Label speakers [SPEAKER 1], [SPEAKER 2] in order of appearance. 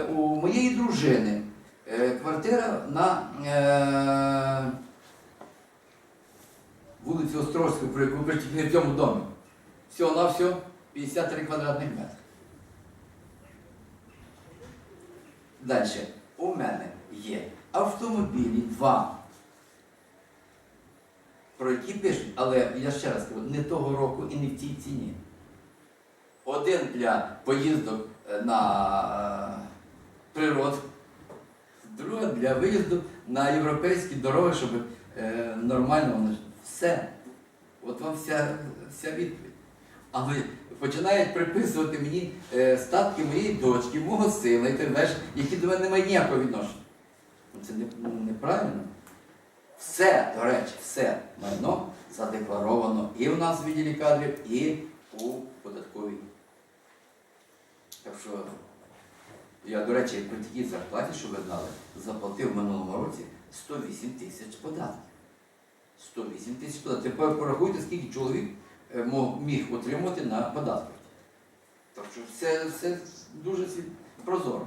[SPEAKER 1] У моєї дружини е, квартира на е, вулиці Острозької, про яку не в цьому домі. Всього на всього 53 квадратних метри. Далі. У мене є автомобілі два, про які пишуть, але я ще раз кажу, не того року і не в цій ціні. Один для поїздок е, на природу, друге для виїзду на європейські дороги, щоб е, нормально воно все. От вам вся, вся відповідь. Але починають приписувати мені е, статки моєї дочки, мого сина і так далі, які до мене не мають ніякого відношення. Ну, Це не, неправильно. Все, до речі, все майно задекларовано і в нас в відділі кадрів, і у податковій. Так що я, до речі, при такій зарплаті, що ви знали, заплатив в минулому році 108 тисяч податків. 108 тисяч податків. Тепер порахуйте, скільки чоловік е, міг отримати на податках. Так що все, все дуже прозоро.